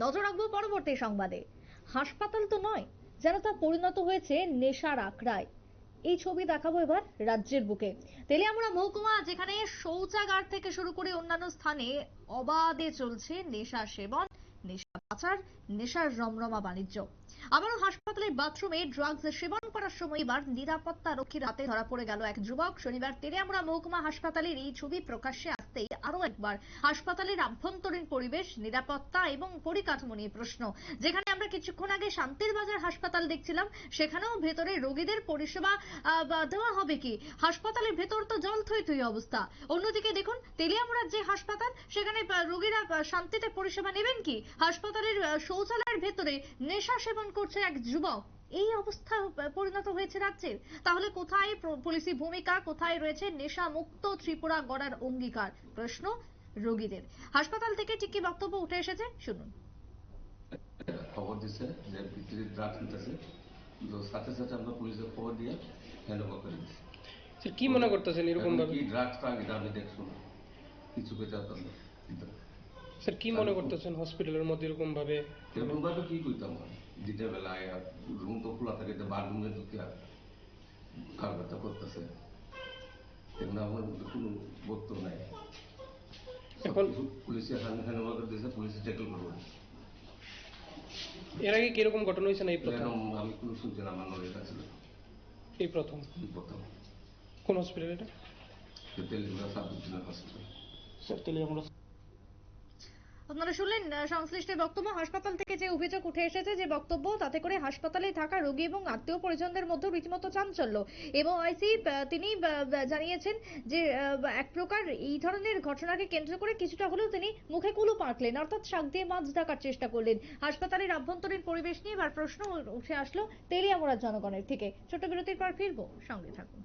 নজর রাখব পরবর্তী সংবাদে। হাসপাতাল তো নয়, যেন তা পরিণত হয়েছে নেশার আখড়ায়। এই ছবি দেখাবো এবার রাজ্যের বুকে। তেলিয়ামুড়া মহকুমা, যেখানে শৌচাগার থেকে শুরু করে অন্যান্য স্থানে অবাধে চলছে নেশা সেবন, নেশা পাচার, নেশার রমরমা বাণিজ্য। আবারও হাসপাতালের বাথরুমে ড্রাগস সেবন করার সময় এবার নিরাপত্তা রক্ষীর হাতে ধরা পড়ে গেল এক যুবক। শনিবার তেলিয়ামুড়া মহকুমা হাসপাতালের এই ছবি প্রকাশ্যে আসতেই আরও একবার হাসপাতালের আভ্যন্তরীণ পরিবেশ, নিরাপত্তা এবং পরিকাঠামো নিয়ে প্রশ্ন। যেখানে আমরা কিছুক্ষণ আগে শান্তির বাজার হাসপাতাল দেখছিলাম, সেখানেও ভেতরে রোগীদের পরিষেবা দেওয়া হবে কি? হাসপাতালের ভেতর তো জল থই থই অবস্থা। অন্যদিকে দেখুন, তেলিয়ামুড়ার যে হাসপাতাল, সেখানে রোগীরা শান্তিতে পরিষেবা নেবেন কি? হাসপাতালের শৌচালয়ের ভেতরে নেশা সেবন করছে এক যুবক। এই অবস্থা পরিণত হয়েছে রাজ্যের। তাহলে কোথায় পুলিশি ভূমিকা? কোথায় রয়েছে নেশা মুক্ত ত্রিপুরা গড়ার অঙ্গীকার? প্রশ্ন রোগীদের। হাসপাতাল থেকে ঠিক কি বক্তব্য উঠে এসেছে? শুনুন। খবর দিচ্ছে যে ভিতরে ড্রাগস নিতেছে তো সাথে সাথে আমরা পুলিশে খবর দিয়ে হ্যান্ড ওভার করে দিচ্ছি কি মনে করতেছেন এরকম ভাবে? কি ড্রাগস ট্রাগ এটা আমি দেখছ না। কিছু পেতে পারতাম না। স্যার কি মনে করতেছেন হসপিটালের মধ্যে এরকম ভাবে এরকম ভাবে কি করতাম দিনের বেলায় রুম তো খোলা থাকে তো বাথরুমে ঢুকে কারবারটা করতেছে? এগুলো আমার মধ্যে কোনো বক্তব্য নাই। এখন পুলিশে হ্যান্ড ওভার করে দিয়েছে পুলিশে ট্যাকেল করব। এর আগে কীরকম ঘটনা হয়েছে না এই প্রথম? আমি কোনো শুনছি না আমার আছে এই প্রথম? প্রথম। কোন হসপিটাল এটা? হসপিটাল স্যার তেলিয়ামুড়া আপনারা শুনলেন আহ, সংশ্লিষ্টের বক্তব্য। হাসপাতাল থেকে যে অভিযোগ উঠে এসেছে যে বক্তব্য তাতে করে হাসপাতালে থাকা রোগী এবং আত্মীয় পরিজনদের মধ্যে রীতিমতো চাঞ্চল্য। এবং আইসি তিনি জানিয়েছেন যে এক প্রকার এই ধরনের ঘটনাকে কেন্দ্র করে কিছুটা হলেও তিনি মুখে কুলু পাঁটলেন অর্থাৎ শাক দিয়ে মাছ ঢাকার চেষ্টা করলেন। হাসপাতালের আভ্যন্তরীণ পরিবেশ নিয়ে এবার প্রশ্ন উঠে আসলো তেলিয়ামোড়ার জনগণের থেকে। ছোট বিরতির পর ফিরবো সঙ্গে থাকুন।